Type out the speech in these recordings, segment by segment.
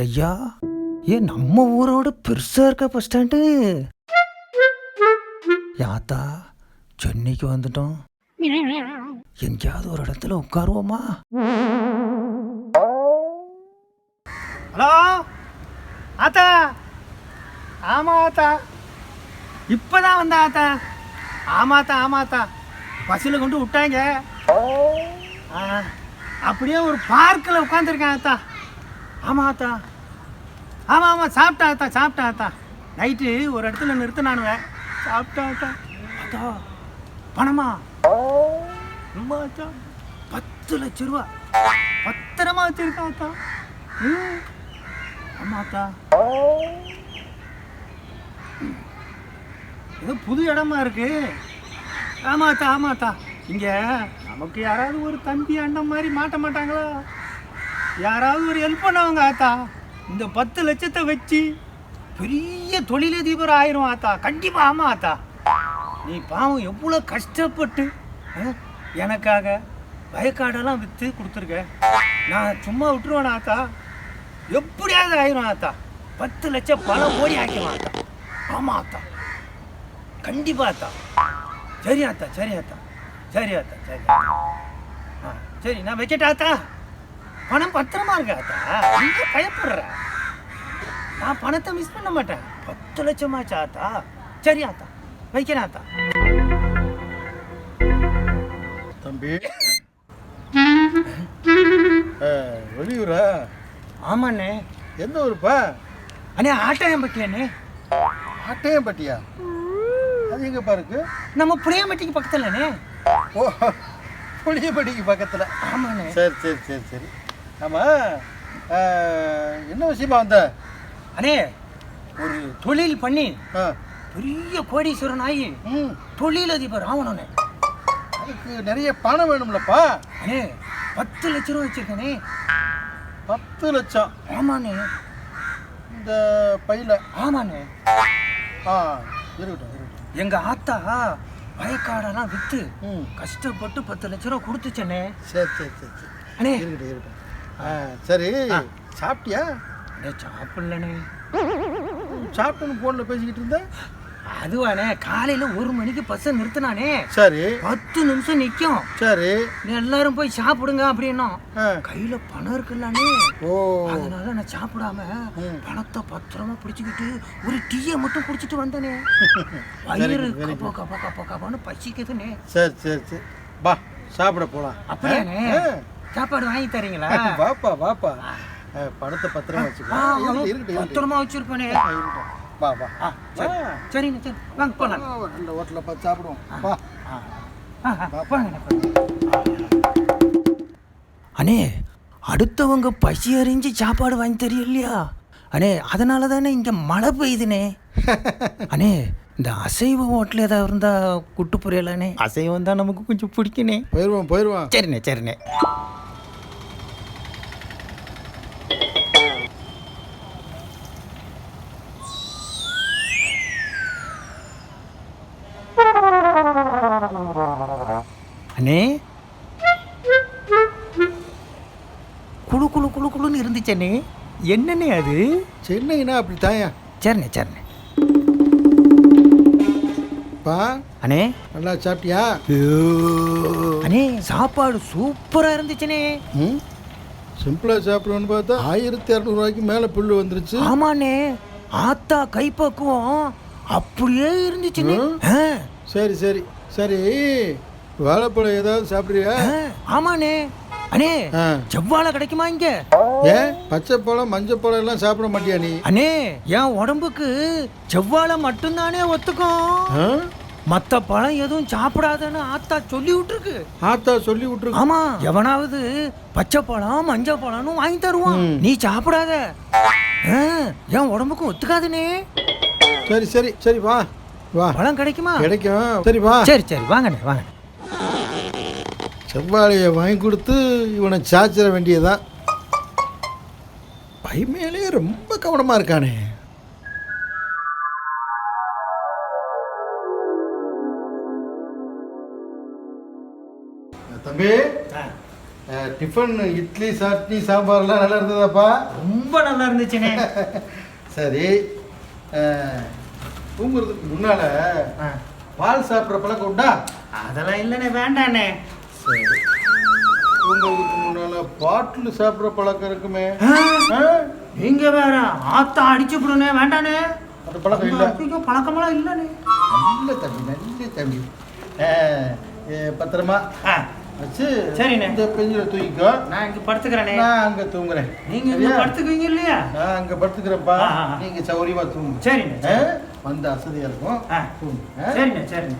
ஐயா ஏன் நம்ம ஊரோட பெருசா இருக்க பஸ் ஸ்டாண்டு யாத்தா சென்னைக்கு வந்துட்டோம். எங்கேயாவது ஒரு இடத்துல உட்காருவோமா? ஹலோ? ஆத்தா? ஆமா ஆத்தா. இப்பதான் வந்தா ஆத்தா. ஆமாத்தா ஆமாத்தா பஸ்ஸில் கொண்டு விட்டாங்க. ஆ, அப்படியே ஒரு பார்க்கில் உட்காந்துருக்கேன் ஆத்தா. ஆமாம் ஆத்தா. ஆமாம் ஆமாம் சாப்பிட்டா ஆத்தா சாப்பிட்டா ஆத்தா. நைட்டு ஒரு இடத்துல நிறுத்தினானுவேன் சாப்பிட்டா ஆத்தா. ஆத்தா பணமா? ரொம்ப ஆத்தா பத்து லட்ச ரூபா. பத்திரமா வச்சிருக்கா ஆத்தா. ஆமாம் ஆத்தா. ஏதோ புது இடமா இருக்கு. ஆமாத்தா ஆமாத்தா இங்கே நமக்கு யாராவது ஒரு தம்பி அண்ணன் மாதிரி மாட்ட மாட்டாங்களா? யாராவது ஒரு ஹெல்ப் பண்ணவங்க ஆத்தா. இந்த பத்து லட்சத்தை வச்சு பெரிய தொழிலதிபர் ஆயிரும் ஆத்தா. கண்டிப்பாக ஆமா ஆத்தா. நீ பாவம் எவ்வளோ கஷ்டப்பட்டு எனக்காக வயக்காடெல்லாம் விற்று கொடுத்துருக்க. நான் சும்மா விட்டுருவேன் ஆத்தா. எப்படியாவது ஆயிரும் ஆத்தா. பத்து லட்சம் பல கோடி ஆக்கிடுவேன் ஆத்தா. ஆமா ஆத்தா. கண்டிப்பாக ஆத்தா. சரி ஆத்தா சரி ஆத்தா. சரி ஆத்தா சரி ஆ சரி நான் வைக்கட்டா ஆத்தா. பணம் பத்திரமா இருக்கு ஆத்தா நீங்க பயப்படுற? நான் பணத்தை மிஸ் பண்ண மாட்டேன். பத்து லட்சமாச்சா ஆத்தா? சரி ஆத்தா. வைக்கிறேன் ஆத்தா. தம்பி. வெளியூரா? ஆமாண்ணே. எந்த ஊருப்பா? அண்ணே ஆட்டம் பட்டியாண்ணே ஆட்டையம்பட்டியா? அது எங்கப்பா இருக்கு? நம்ம புளியம்பட்டிக்கு பக்கத்துலண்ணே. ஓ புளியம்பட்டிக்கு பக்கத்தில். ஆமாண்ணே. சரி சரி சரி சரி. ஆமாம் என்ன விஷயமா வந்த? அண்ணே ஒரு தொழில் பண்ணி பெரிய கோடீஸ்வரன் ஆகி ம். தொழிலதிபர் ஆகணும்ண்ணே அதுக்கு நிறைய பணம் வேணும்லப்பா. அண்ணே பத்து லட்ச ரூபா வச்சிருக்கேனே. பத்து லட்சம். ஆமாண்ணே. இந்த பையில. ஆமாண்ணே. ஆ இருக்கட்டும் இருக்கட்டும். எங்க ஆத்தா வயக்காடெல்லாம் ம். கஷ்டப்பட்டு பத்து லட்ச ரூபா கொடுத்துச்சண்ணே. சரி சரி சரி சரி. அண்ணே. இருக்கட்டும் இருக்கட்டும். சரி. சாப்பிட்டியா? சாப்பிடலண்ணே. சாப்பிட்டுன்னு ஃபோனில் பேசிக்கிட்டு இருந்தேன் அதுவாண்ணே காலையில ஒரு மணிக்கு பஸ்ஸை நிறுத்தினானே. சரி. பத்து நிமிஷம் நிற்கும் சரி. எல்லாரும் போய் சாப்பிடுங்க அப்படின்னோம் ஆ. கையில பணம் இருக்குல்லானே ஓ. அதனால நான் சாப்பிடாம. பணத்தை பத்திரமா பிடிச்சிக்கிட்டு ஒரு டீயை மட்டும் குடிச்சிட்டு வந்தேனே. வயிறு கப்பா கப்பா கப்பா கப்பான்னு பசிக்குதுனே சரி சரி சரி. வா சாப்பிட போலாம். அப்படியாண்ணே? ஆ, சாப்பாடு வாங்கி தரீங்களா. வாப்பா வாப்பா. ஆ, பணத்தை பத்திரமா வச்சுக்கோ. பத்திரமா வச்சிருப்பேனே. வா வா. ஆ, சரி. வா. சரிண்ணே சரி. வாங்க போலாம். நல்ல ஹோட்டலில் பார்த்து சாப்பிடுவோம். வா. அண்ணே அடுத்தவங்க பசி அறிஞ்சு சாப்பாடு வாங்கி இல்லையா அண்ணே அதனால தானே இங்கே மழை பெய்யுதுண்ணே அண்ணே இந்த அசைவ ஹோட்டல் ஏதாவது இருந்தால் கூட்டு புரியலானே அசைவம் தான் நமக்கு கொஞ்சம் பிடிக்குண்ணே போயிடுவோம் போயிடுவோம் சரிண்ணே சரிண்ணே. குழு குழு குழு குழுன்னு இருந்துச்சண்ணே என்னண்ணே அது? சென்னைனா அப்படி தாயா சரிண்ணே சரிண்ணே. பா அண்ணே. நல்லா சாப்பிட்டியா? அண்ணே சாப்பாடு சூப்பரா இருந்துச்சுண்ணே. ம்? சிம்பிளாக சாப்பிடுவோன்னு பார்த்தா ஆயிரத்தி இரநூறுவாய்க்கு மேலே புல்லு வந்துருச்சு. ஆமாண்ணே. ஆத்தா கைப்பக்குவம் அப்படியே இருந்துச்சுண்ணே. சரி சரி சரி. வாழைப்பழம் ஏதாவது சாப்பிட்றியா? ஆமாண்ணே. அண்ணே செவ்வாழை கிடைக்குமா இங்க? ஏன்? பச்சை பழம் மஞ்சள் பழம் எல்லாம் சாப்பிட மாட்டியா நீ? அண்ணே என் உடம்புக்கு செவ்வாழை மட்டும்தானே ஒத்துக்கும்? மத்த பழம் எதுவும் சாப்பிடாதன்னு ஆத்தா சொல்லி விட்டுருக்கு. ஆத்தா சொல்லி விட்டுருக்கு. ஆமா எவனாவது பச்சை பழம் மஞ்சள் பழம்னு வாங்கி தருவான். நீ சாப்பிடாத. என் உடம்புக்கு ஒத்துக்காதுனே சரி சரி சரி வா வா. பழம் கிடைக்குமா? கிடைக்கும். சரி வா. சரி சரி வாங்கண்ணே வாங்க செவ்வாழையை வாங்கி கொடுத்து இவனை சாச்சிட வேண்டியதான் பைமேலே ரொம்ப கவனமாக இருக்கானே. தம்பி டிஃபன் இட்லி சட்னி சாம்பார்லாம் நல்லா இருந்ததாப்பா? ரொம்ப நல்லா இருந்துச்சுண்ணே. சரி தூங்குறதுக்கு முன்னால ஆ, பால் சாப்பிட்ற பழக்கம் உண்டா அதெல்லாம் இல்லைண்ணே வேண்டாண்ணே. சரி தூங்குறதுக்கு முன்னால பாட்டில் சாப்பிட்ற பழக்கம் இருக்குமே? நீங்க வேற ஆத்தா அடிச்சு விடுனே வேண்டாண்ணே அந்த பழக்கம் இல்லை. ஐயோ, பழக்கமெல்லாம் இல்லைண்ணே நல்ல தம்பி நல்ல தம்பி. பத்திரமா? வச்சு சரிண்ணே. இந்த பெஞ்சில் தூக்கிக்கோ. நான் இங்க படுத்துக்கிறேனே. நான் அங்கே தூங்குறேன். நீங்க இங்க? படுத்துக்குவீங்க இல்லையா? நான் அங்கே படுத்துக்கிறேன்ப்பா. ஆ, ஆ, ஆ. நீங்க சௌரியமா தூங்கு. சரிண்ணே? வந்து அசதியா இருக்கும்? சரிண்ணே சரிண்ணே.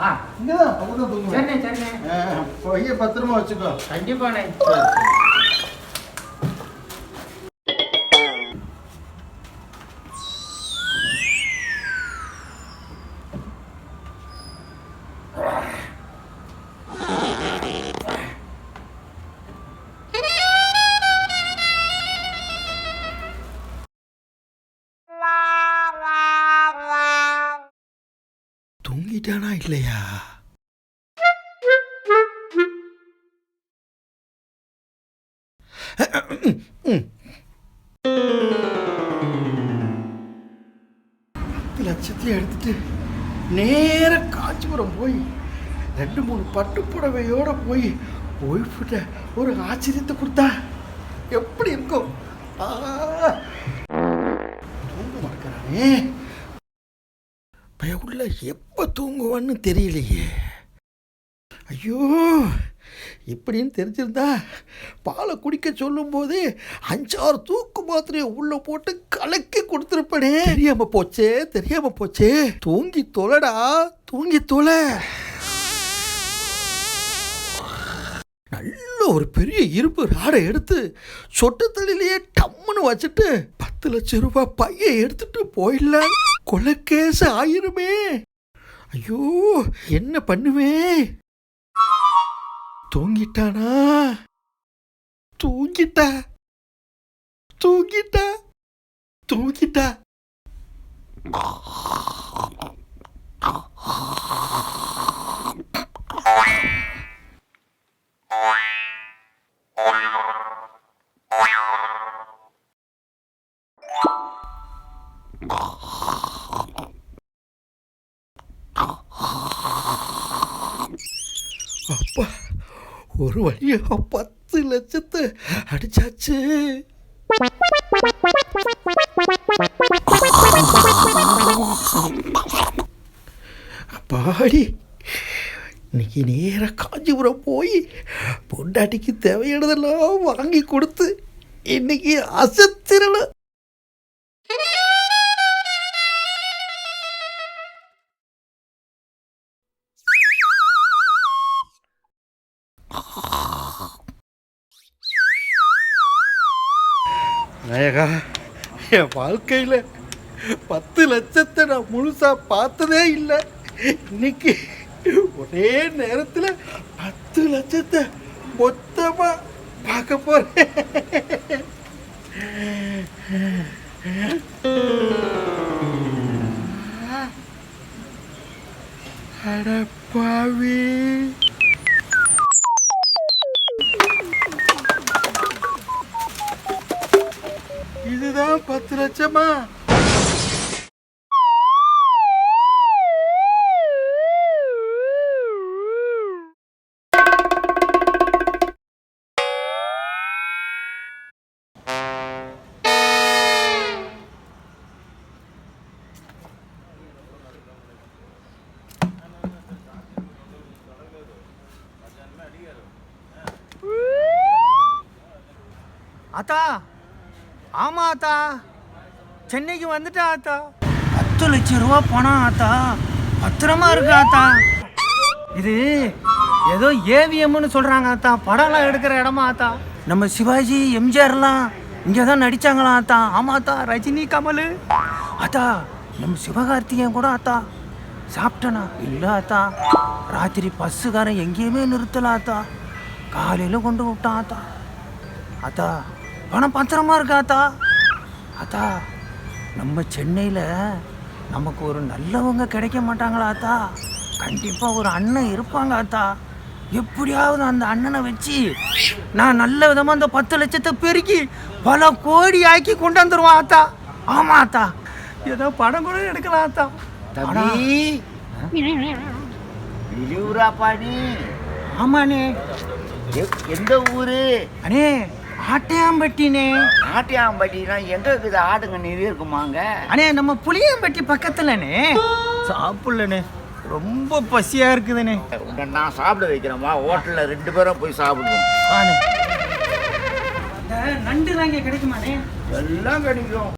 ஆ. இங்கதான் பக்கத்துல தூங்குவேன் சரிண்ணே சரிண்ணே. ஆ, பைய பத்திரமா வச்சுக்கோ. கண்டிப்பாண்ணே. தூங்கிட்டானா இல்லையா? லட்சத்தை எடுத்துட்டு நேர காஞ்சிபுரம் போய் ரெண்டு மூணு பட்டு புடவையோட போய் ஒய்ஃபிட்ட ஒரு ஆச்சரியத்தை கொடுத்தா எப்படி இருக்கும்? தூங்க மறக்கிறானே. பய உள்ள எப்போ தூங்குவான்னு தெரியலையே. ஐயோ இப்படின்னு தெரிஞ்சிருந்தா பாலை குடிக்க சொல்லும்போது அஞ்சாறு தூக்கு மாத்திரையை உள்ளே போட்டு கலக்கி கொடுத்துருப்பனே. தெரியாமல் போச்சே தெரியாமல் போச்சே. தூங்கி தொலைடா தூங்கி தொலை. நல்ல ஒரு பெரிய இருப்பு ராடை எடுத்து சொட்டு தள்ளிலேயே டம்முன்னு வச்சுட்டு பத்து லட்சம் ரூபாய் பையன் எடுத்துட்டு போயிடலாம் கொலைக்கேசு ஆயிருமே. ஐயோ என்ன பண்ணுவே? தூங்கிட்டானா? தூங்கிட்டா? தூங்கிட்டா? தூங்கிட்டா? அப்பா ஒரு வழியா பத்து லட்சத்தை அடிச்சாச்சு. அப்பாடி இன்னைக்கு நேராக காஞ்சிபுரம் போய் பொண்டாட்டிக்கு தேவையானதெல்லாம் வாங்கி கொடுத்து இன்னைக்கு அசத்திரல நாயகா என் வாழ்க்கையில் பத்து லட்சத்தை நான் முழுசாக பார்த்ததே இல்லை. இன்னைக்கு ஒரே நேரத்தில் பத்து லட்சத்தை மொத்தமாக பார்க்க போகிறேன் அடப்பாவி. பத்து லட்சமா? ஆத்தா ஆமா ஆத்தா. சென்னைக்கு வந்துட்டா ஆத்தா. பத்து லட்சம் ரூபா பணம் ஆத்தா. பத்திரமா இருக்கு ஆத்தா. இது ஏதோ ஏவிஎம்னு சொல்றாங்க ஆத்தா. படம்லாம் எடுக்கிற இடமா ஆத்தா. நம்ம சிவாஜி எம்ஜிஆர்லாம் இங்கே தான் நடிச்சாங்களா ஆத்தா. ஆமா ஆத்தா. ரஜினி கமல். ஆத்தா நம்ம சிவகார்த்திகேயன் கூட ஆத்தா. சாப்பிட்டனா? இல்லை ஆத்தா. ராத்திரி பஸ்ஸுக்காரன் எங்கேயுமே நிறுத்தல ஆத்தா. காலையில் கொண்டு விட்டான் ஆத்தா. அத்தா பணம் பத்திரமா இருக்கா அத்தா? அத்தா நம்ம சென்னையில் நமக்கு ஒரு நல்லவங்க கிடைக்க மாட்டாங்களா அத்தா? கண்டிப்பாக ஒரு அண்ணன் இருப்பாங்க அத்தா. எப்படியாவது அந்த அண்ணனை வச்சு நான் நல்ல விதமா அந்த பத்து லட்சத்தை பெருக்கி பல கோடி ஆக்கி கொண்டு வந்துருவான் ஆத்தா ஆமா ஆத்தா ஏதோ படம் கூட எடுக்கலாம் ஆத்தா தம்பி வெளியூராப்பா நீ ஆமாண்ணே. எந்த ஊரு? அண்ணே ஆட்டையாம்பட்டினே நாட்டியாம்பட்டினா எங்க இருக்குது ஆடுங்க நிறைய இருக்குமாங்க? அண்ணே நம்ம புளியம்பட்டி பக்கத்துலண்ணே. சாப்பிடலண்ணே. ரொம்ப பசியா இருக்குதுண்ணே. உன்னை நான் சாப்பிட வைக்கிறேம்மா. ஹோட்டல்ல ரெண்டு பேரும் போய் சாப்பிடுவோம் ஆண்ணே இந்த நண்டு தாங்க கிடைக்குமாண்ணே? எல்லாம் கிடைக்கும்.